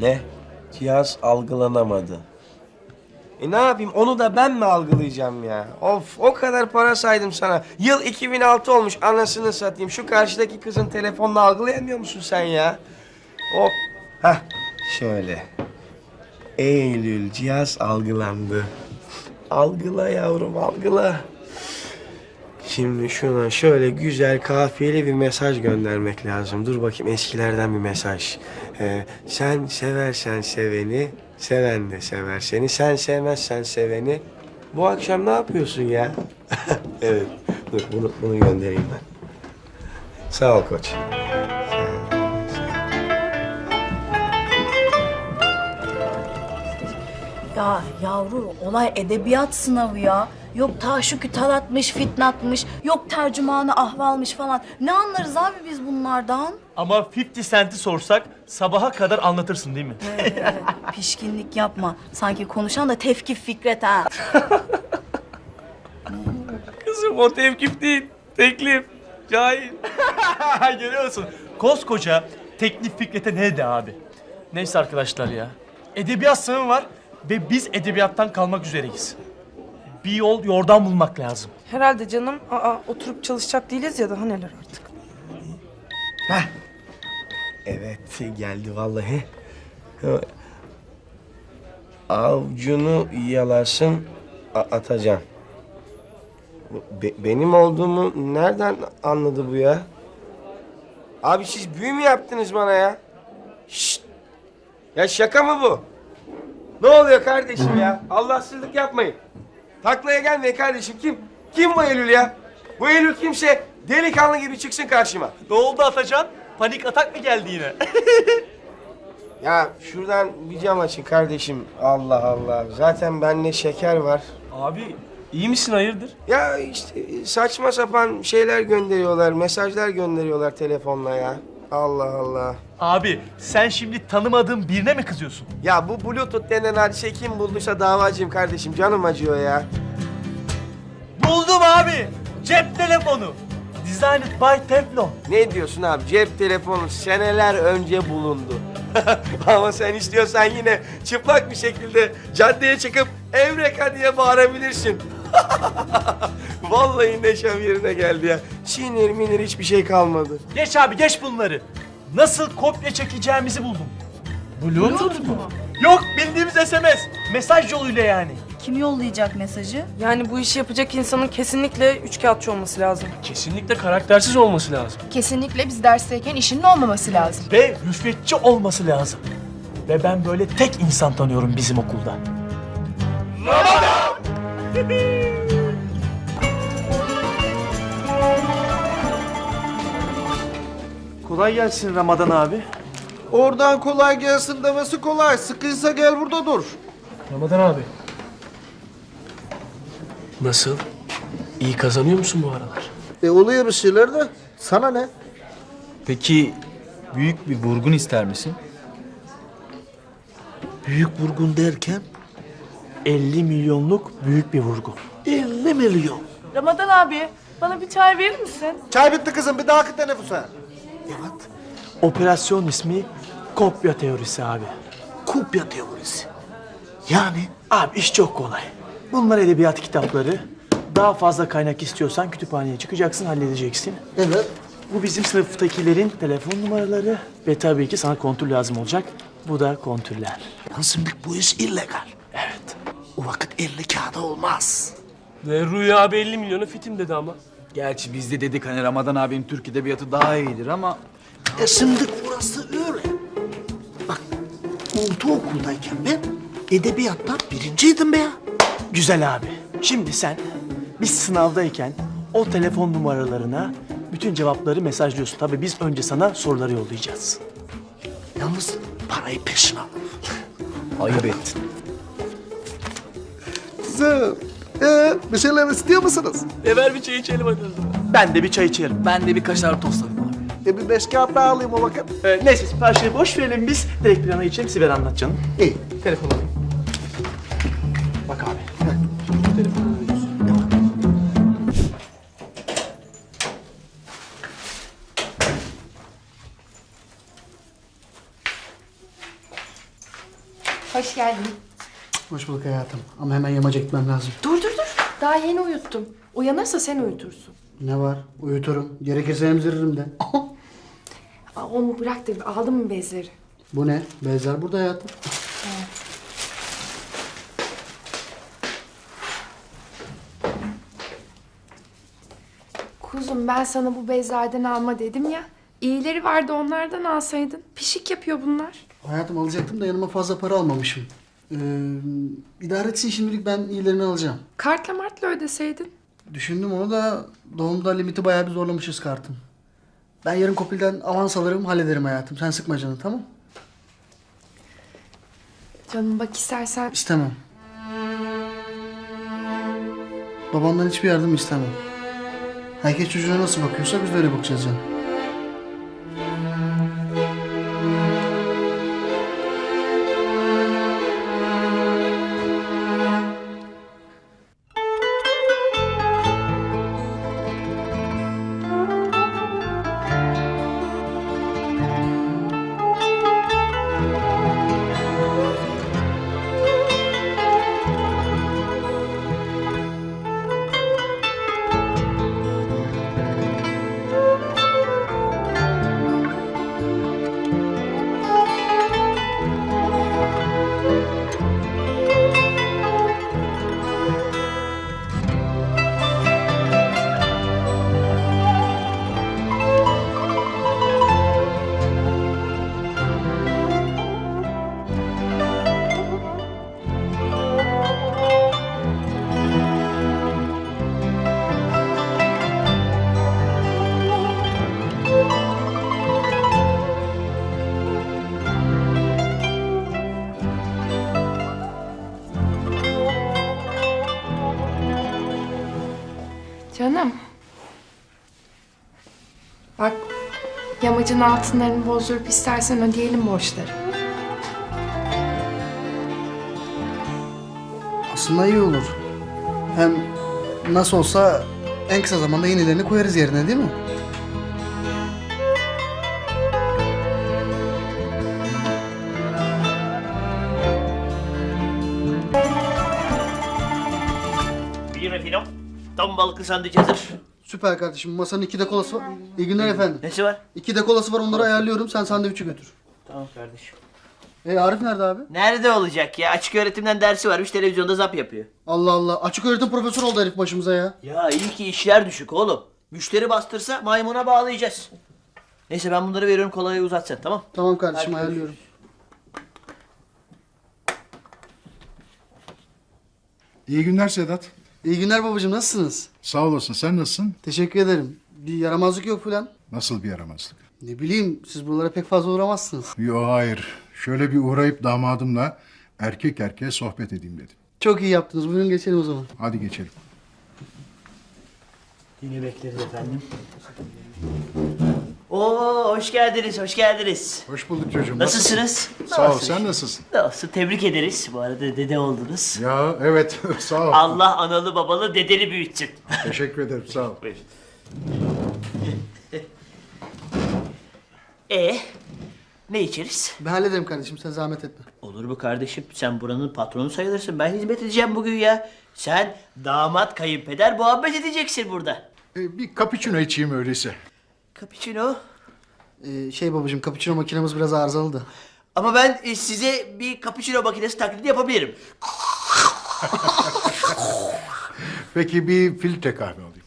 Ne? Cihaz algılanamadı. E ne yapayım onu da ben mi algılayacağım ya? Of o kadar para saydım sana. Yıl 2006 olmuş anasını satayım. Şu karşıdaki kızın telefonunu algılayamıyor musun sen ya? Hop. Hah şöyle. Eylül cihaz algılandı. Algıla yavrum algıla. Şimdi şuna şöyle güzel kafiyeli bir mesaj göndermek lazım. Dur bakayım eskilerden bir mesaj. Ee, sen seversen seveni, seven de sever seni. Sen sevmezsen seveni. Bu akşam ne yapıyorsun ya? evet. Dur bunu, bunu göndereyim ben. Sağ ol koç. Ya yavru olay edebiyat sınavı ya. Yok taşükü talatmış, fitnatmış, yok tercümanı ahvalmış falan. Ne anlarız abi biz bunlardan? Ama 50 Cent'i sorsak sabaha kadar anlatırsın değil mi? Pişkinlik yapma. Sanki konuşan da tevkif Fikret ha. Kızım o tevkif değil. Teklif. Cahil. Görüyor musun? Koskoca teklif Fikret'e ne de abi? Neyse arkadaşlar ya. Edebiyat sınavı var ve biz edebiyattan kalmak üzereyiz. Bir yol yordam bulmak lazım. Herhalde canım. Aa, oturup çalışacak değiliz ya daha neler artık. Evet geldi vallahi. Avcunu yalarsın a-. Be- benim olduğumu nereden anladı bu ya? Abi siz büyü mü yaptınız bana ya? Şşt! Ya şaka mı bu? Ne oluyor kardeşim ya? Allahsızlık yapmayın. Taklaya gelmeyin kardeşim. Kim? Kim bu Eylül ya? Bu Eylül kimse delikanlı gibi çıksın karşıma. Ne oldu Atacan? Panik atak mı geldi yine? Ya şuradan bir cam açın kardeşim. Allah Allah. Zaten bende şeker var. abi iyi misin hayırdır? Ya işte saçma sapan şeyler gönderiyorlar, mesajlar gönderiyorlar telefonla ya. Allah Allah. Abi sen şimdi tanımadığın birine mi kızıyorsun? Ya bu Bluetooth denen hadise kim bulduysa davacıyım kardeşim. Canım acıyor ya. Buldum abi. Cep telefonu. Designed by Teflon. Ne diyorsun abi? Cep telefonu seneler önce bulundu. Ama sen istiyorsan yine çıplak bir şekilde caddeye çıkıp Evreka diye bağırabilirsin. Vallahi neşem yerine geldi ya. Sinir minir hiçbir şey kalmadı. Geç abi geç bunları. Nasıl kopya çekeceğimizi buldum. Bluetooth mu? Yok bildiğimiz SMS. Mesaj yoluyla yani. Kim yollayacak mesajı? Yani bu işi yapacak insanın kesinlikle üçkağıtçı olması lazım. Kesinlikle karaktersiz olması lazım. Kesinlikle biz dersteyken işinin olmaması lazım. Ve rüşvetçi olması lazım. Ve ben böyle tek insan tanıyorum bizim okulda. Kolay gelsin Ramazan abi. Oradan kolay gelsin demesi kolay. Sıkıysa gel burada dur. Ramazan abi. Nasıl? İyi kazanıyor musun bu aralar? E oluyor bir şeyler de. Sana ne? Peki büyük bir vurgun ister misin? Büyük vurgun derken 50 milyonluk büyük bir vurgu. 50 milyon. Ramazan abi bana bir çay verir misin? Çay bitti kızım bir dahaki teneffüse. Operasyon ismi kopya teorisi abi. Kopya teorisi. Yani Abi iş çok kolay. Bunlar edebiyat kitapları. Daha fazla kaynak istiyorsan kütüphaneye çıkacaksın, halledeceksin. evet. Bu bizim sınıftakilerin telefon numaraları ve tabii ki sana kontür lazım olacak. Bu da kontürler. Şimdi bu iş illegal. Evet. O vakit 50 kağıda olmaz. Ve Rüya abi 50 milyonu fitim dedi ama. Gerçi biz de dedik hani Ramazan abinin Türk edebiyatı daha iyidir ama... E şimdi burası öyle. Bak ortaokuldayken ben edebiyattan birinciydim be ya. Güzel abi. Şimdi sen biz sınavdayken o telefon numaralarına bütün cevapları mesajlıyorsun. Tabii biz önce sana soruları yollayacağız. Yalnız parayı peşin al. Ayıp ettin. Güzel. Ee, bir şeyler istiyor musunuz? E ver bir çay içelim hadi. Ben de bir çay içerim. Ben de bir kaşar tost alayım. E bir beş kağıt daha alayım o vakit. Ee, neyse siparişleri boş verelim biz. Direkt plana geçelim. Sibel anlat canım. İyi. Telefon alayım. Bak abi. Hoş geldin. Hoş bulduk hayatım. Ama hemen yamaca gitmem lazım. Dur dur dur. Daha yeni uyuttum. Uyanırsa sen uyutursun. Ne var? Uyuturum. Gerekirse emziririm de. Aa, onu bırak da aldın mı bezleri? Bu ne? Bezler burada hayatım. Kuzum ben sana bu bezlerden alma dedim ya. İyileri vardı onlardan alsaydın. Pişik yapıyor bunlar. Hayatım alacaktım da yanıma fazla para almamışım. Ee, idare etsin şimdilik ben iyilerini alacağım. Kartla martla ödeseydin. Düşündüm onu da doğumda limiti bayağı bir zorlamışız kartın. Ben yarın Kopil'den avans alırım hallederim hayatım. Sen sıkma canını tamam? Canım bak istersen İstemem. Babamdan hiçbir yardım istemem. Herkes çocuğuna nasıl bakıyorsa biz de öyle bakacağız. Canım. Yamacın altınlarını bozdurup istersen ödeyelim borçları. Aslında iyi olur. Hem nasıl olsa en kısa zamanda yenilerini koyarız yerine değil mi? Bir efendim. Tam balıklı sandviç hazır. Süper kardeşim. Masanın iki de kolası var. İyi günler efendim. Nesi var? İki de kolası var onları ayarlıyorum. Sen sandviçi götür. Tamam kardeşim. E Arif nerede abi? Nerede olacak ya? Açık öğretimden dersi varmış televizyonda zap yapıyor. Allah Allah. Açık öğretim profesörü oldu herif başımıza ya. Ya iyi ki işler düşük oğlum. Müşteri bastırsa maymuna bağlayacağız. Neyse ben bunları veriyorum kolayı uzat sen tamam. Tamam kardeşim Hadi ayarlıyorum. İyi günler Sedat. İyi günler babacığım nasılsınız? Sağ olasın. Sen nasılsın? Teşekkür ederim. Bir yaramazlık yok falan. Nasıl bir yaramazlık? Ne bileyim siz buralara pek fazla uğramazsınız. Yo hayır. Şöyle bir uğrayıp damadımla erkek erkeğe sohbet edeyim dedim. Çok iyi yaptınız. Buyurun geçelim o zaman. Hadi geçelim. Yine bekleriz efendim. Oo hoş geldiniz hoş geldiniz. Hoş bulduk çocuğum. Nasılsınız? Sağ ol. Sen nasılsın? Nasıl tebrik ederiz. Bu arada dede oldunuz. Ya evet. sağ ol. Allah analı babalı dedeli büyütsün. Teşekkür ederim. Sağ ol. Buyurun. E ne içeriz? Ben hallederim kardeşim sen zahmet etme. Olur mu kardeşim? Sen buranın patronu sayılırsın. Ben hizmet edeceğim bugün ya. Sen damat kayınpeder muhabbet edeceksin burada. Ee, bir cappuccino içeyim öyleyse. Cappuccino. Ee, şey babacığım cappuccino makinemiz biraz arızalı da. Ama ben e, size bir cappuccino makinesi taklidi yapabilirim. Peki bir filtre kahve alayım.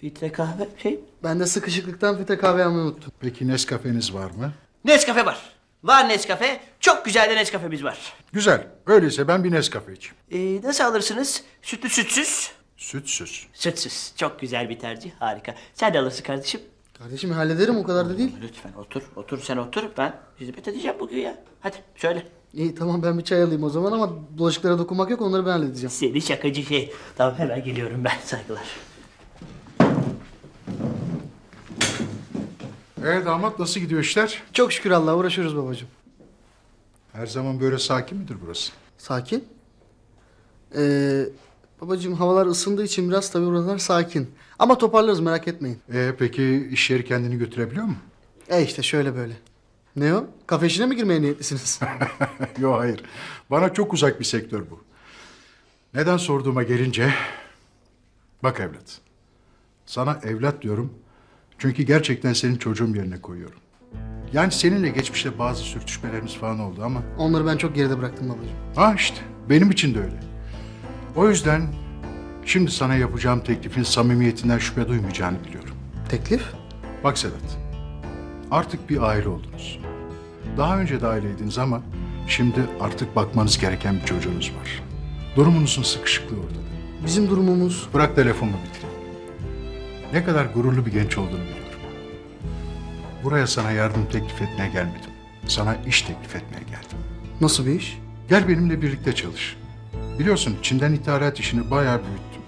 Filtre kahve şey. Ben de sıkışıklıktan filtre kahve almayı unuttum. Peki Nescafe'niz var mı? Nescafe var. Var Nescafe. Çok güzel de Nescafe'miz var. Güzel. Öyleyse ben bir Nescafe içeyim. Ee, nasıl alırsınız? Sütlü sütsüz? Sütsüz. Sütsüz. Çok güzel bir tercih. Harika. Sen de alırsın kardeşim. Kardeşim hallederim o kadar da değil. Lütfen otur. Otur sen otur. Ben hizmet edeceğim bugün ya. Hadi söyle. İyi tamam ben bir çay alayım o zaman ama bulaşıklara dokunmak yok onları ben halledeceğim. Seni şakacı şey. Tamam hemen geliyorum ben. Saygılar. Ee damat nasıl gidiyor işler? Çok şükür Allah'a uğraşıyoruz babacığım. Her zaman böyle sakin midir burası? Sakin. Ee, babacığım havalar ısındığı için biraz tabii oralar sakin. Ama toparlarız merak etmeyin. Ee, peki iş yeri kendini götürebiliyor mu? E işte şöyle böyle. Ne o? Kafe işine mi girmeye niyetlisiniz? Yok hayır. Bana çok uzak bir sektör bu. Neden sorduğuma gelince... Bak evlat. Sana evlat diyorum. Çünkü gerçekten senin çocuğum yerine koyuyorum. Yani seninle geçmişte bazı sürtüşmelerimiz falan oldu ama... Onları ben çok geride bıraktım babacığım. Ha işte benim için de öyle. O yüzden şimdi sana yapacağım teklifin samimiyetinden şüphe duymayacağını biliyorum. Teklif? Bak Sedat, artık bir aile oldunuz. Daha önce de aileydiniz ama şimdi artık bakmanız gereken bir çocuğunuz var. Durumunuzun sıkışıklığı ortada. Bizim durumumuz... Bırak lafımı bitireyim. Ne kadar gururlu bir genç olduğunu biliyorum. Buraya sana yardım teklif etmeye gelmedim. Sana iş teklif etmeye geldim. Nasıl bir iş? Gel benimle birlikte çalış. Biliyorsun Çin'den ithalat işini bayağı büyüttüm.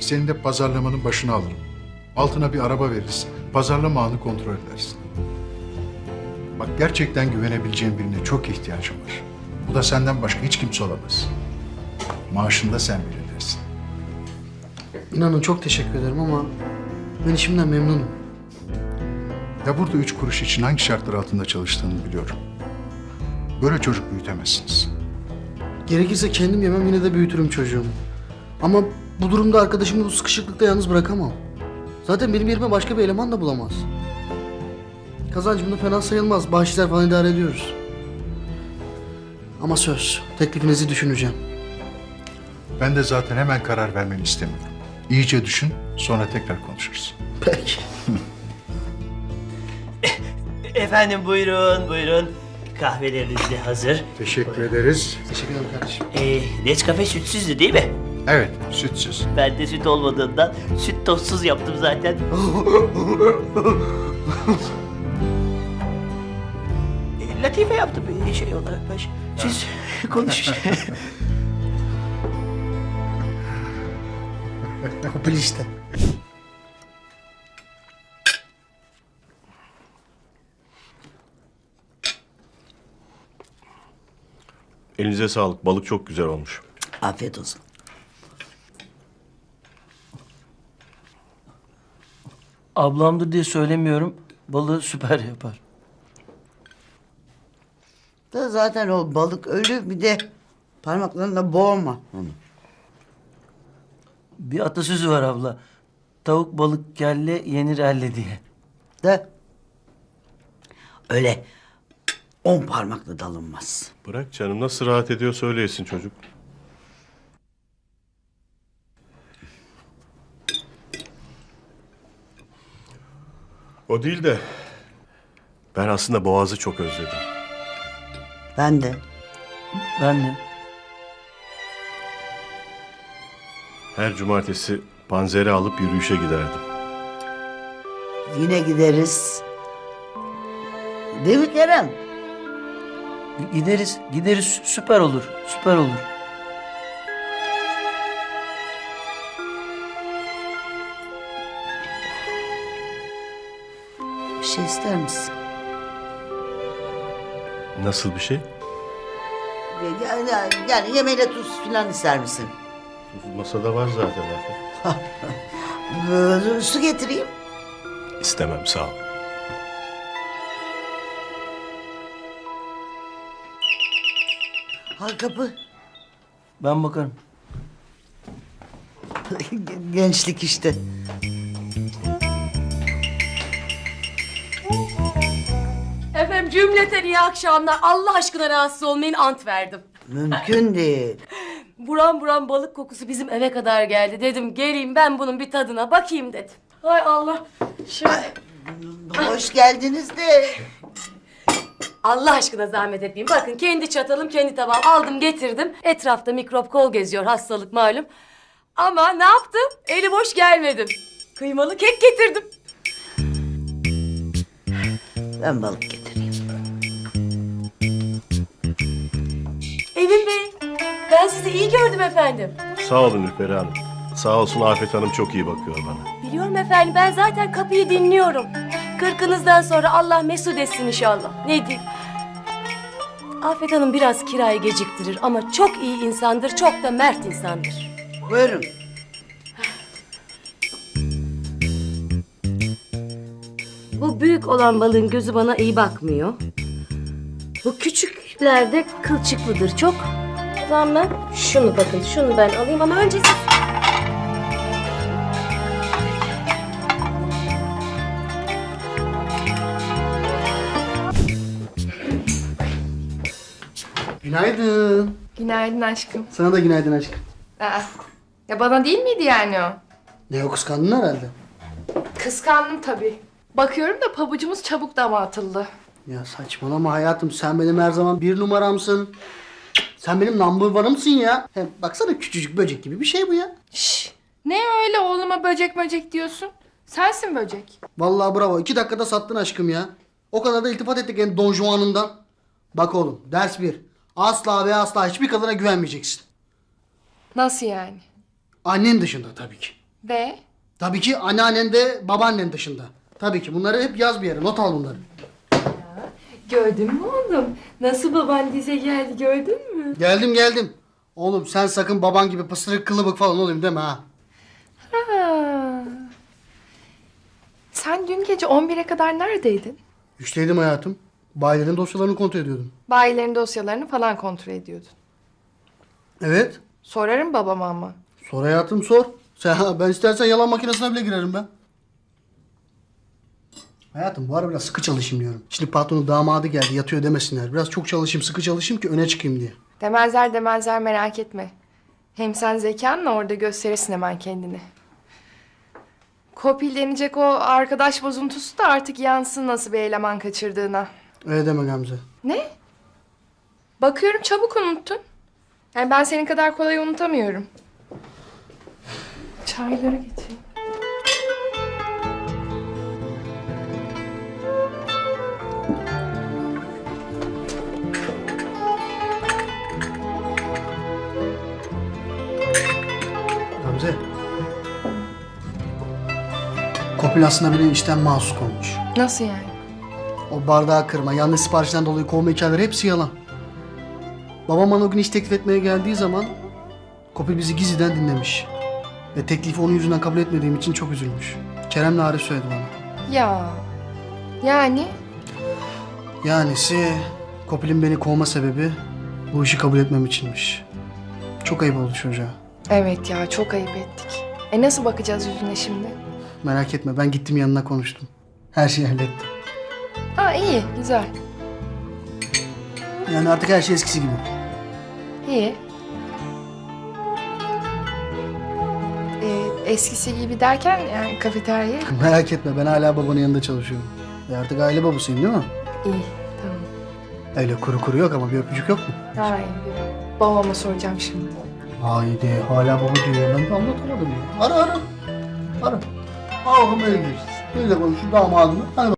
Senin de pazarlamanın başına alırım. Altına bir araba veririz. Pazarlama ağını kontrol edersin. Bak gerçekten güvenebileceğim birine çok ihtiyacım var. Bu da senden başka hiç kimse olamaz. Maaşını da sen belirlersin. İnanın çok teşekkür ederim ama ben işimden memnunum. Ya burada üç kuruş için hangi şartlar altında çalıştığını biliyorum. Böyle çocuk büyütemezsiniz. Gerekirse kendim yemem yine de büyütürüm çocuğumu. Ama bu durumda arkadaşımı bu sıkışıklıkta yalnız bırakamam. Zaten benim yerime başka bir eleman da bulamaz. Kazancım da fena sayılmaz. Bahşişler falan idare ediyoruz. Ama söz, teklifinizi düşüneceğim. Ben de zaten hemen karar vermeni istemiyorum. İyice düşün, sonra tekrar konuşuruz. Peki. Efendim buyurun buyurun. Kahveleriniz de hazır. Teşekkür ederiz. Teşekkür ederim kardeşim. Ee, Nescafe sütsüzdü değil mi? Evet, sütsüz. Ben de süt olmadığından süt tozsuz yaptım zaten. E, Latife yaptım bir şey olarak baş. Siz konuşun. Kopil işte. Elinize sağlık. Balık çok güzel olmuş. Afiyet olsun. Ablamdır diye söylemiyorum. Balığı süper yapar. Da zaten o balık ölü bir de parmaklarınla boğma onu. Bir atasözü var abla. Tavuk balık kelle yenir elle diye. Da öyle on parmakla dalınmaz. Bırak canım nasıl rahat ediyor söyleyesin çocuk. O değil de ben aslında Boğaz'ı çok özledim. Ben de. Ben de. Her cumartesi panzeri alıp yürüyüşe giderdim. Yine gideriz. Değil mi Kerem? Gideriz, gideriz süper olur, süper olur. Bir şey ister misin? Nasıl bir şey? Yani, yani yemeğle tuz falan ister misin? Masada var zaten. Ee, Su getireyim. İstemem sağ ol. Al kapı. Ben bakarım. Gençlik işte. Efendim cümleten iyi akşamlar. Allah aşkına rahatsız olmayın ant verdim. Mümkün değil. Buram buram balık kokusu bizim eve kadar geldi. Dedim geleyim ben bunun bir tadına bakayım dedim. Hay Allah. Şöyle. Hoş geldiniz de. Allah aşkına zahmet etmeyin. Bakın kendi çatalım kendi tabağım aldım getirdim. Etrafta mikrop kol geziyor hastalık malum. Ama ne yaptım? Eli boş gelmedim. Kıymalı kek getirdim. Ben balık getireyim. Emin Bey ben sizi iyi gördüm efendim. Sağ olun Ülperi Hanım. Sağ olsun Afet Hanım çok iyi bakıyor bana. Biliyorum efendim ben zaten kapıyı dinliyorum. Kırkınızdan sonra Allah mesut etsin inşallah. Ne diyeyim? Afet Hanım biraz kirayı geciktirir ama çok iyi insandır, çok da mert insandır. Buyurun. Bu büyük olan balığın gözü bana iyi bakmıyor. Bu küçüklerde kılçıklıdır çok. O zaman ben şunu bakın şunu ben alayım ama önce siz... Günaydın. Günaydın aşkım. Sana da günaydın aşkım. Aa, ya bana değil miydi yani o? Ne o kıskandın herhalde. Kıskandım tabii. Bakıyorum da pabucumuz çabuk dama atıldı. Ya saçmalama hayatım sen benim her zaman bir numaramsın. Sen benim number one'ımsın ya. Hem baksana küçücük böcek gibi bir şey bu ya. Ne öyle oğluma böcek böcek diyorsun? Sensin böcek. Vallahi bravo. iki dakikada sattın aşkım ya. O kadar da iltifat ettik en Don Juan'ından. Bak oğlum ders bir. Asla ve asla hiçbir kadına güvenmeyeceksin. Nasıl yani? Annen dışında tabii ki. Ve? Tabii ki anneannen de babaannen dışında. Tabii ki bunları hep yaz bir yere. Not al bunları. Gördün mü oğlum? Nasıl baban dize geldi gördün mü? Geldim geldim. Oğlum sen sakın baban gibi pısırık kılıbık falan olayım deme ha. Ha. Sen dün gece 11'e kadar neredeydin? Üçteydim hayatım. Bayilerin dosyalarını kontrol ediyordum. Bayilerin dosyalarını falan kontrol ediyordun. Evet. Sorarım babama ama. Sor hayatım sor. Sen, ben istersen yalan makinesine bile girerim ben. Hayatım bu ara biraz sıkı çalışayım diyorum. Şimdi patronu damadı geldi yatıyor demesinler. Biraz çok çalışayım sıkı çalışayım ki öne çıkayım diye. Demezler demezler merak etme. Hem sen zekanla orada gösterirsin hemen kendini. Kopil denecek o arkadaş bozuntusu da artık yansın nasıl bir eleman kaçırdığına. Öyle deme Gamze. Ne? Bakıyorum çabuk unuttun. Yani ben senin kadar kolay unutamıyorum. Çayları getireyim. Gamze. Kopil aslında beni işten mahsus olmuş. Nasıl yani? O bardağı kırma, yanlış siparişten dolayı kovma hikayeleri hepsi yalan. Babam bana o gün iş teklif etmeye geldiği zaman Kopil bizi gizliden dinlemiş. Ve teklifi onun yüzünden kabul etmediğim için çok üzülmüş. Kerem'le Arif söyledi bana. Ya. Yani? Yanisi Kopil'in beni kovma sebebi bu işi kabul etmem içinmiş. Çok ayıp oldu çocuğa. Evet ya çok ayıp ettik. E nasıl bakacağız yüzüne şimdi? Merak etme ben gittim yanına konuştum. Her şeyi hallettim. Ha iyi güzel. Yani artık her şey eskisi gibi. İyi. Ee, eskisi gibi derken yani kafeterya. Merak etme ben hala babanın yanında çalışıyorum. Ve artık aile babasıyım değil mi? İyi tamam. Öyle kuru kuru yok ama bir öpücük yok mu? Hayır. Babama soracağım şimdi. Haydi hala baba diyor. Ben de anlatamadım ya. Ara ara. Ara. Ağabeyim öyle geçsin. Böyle konuşur damadını. Hadi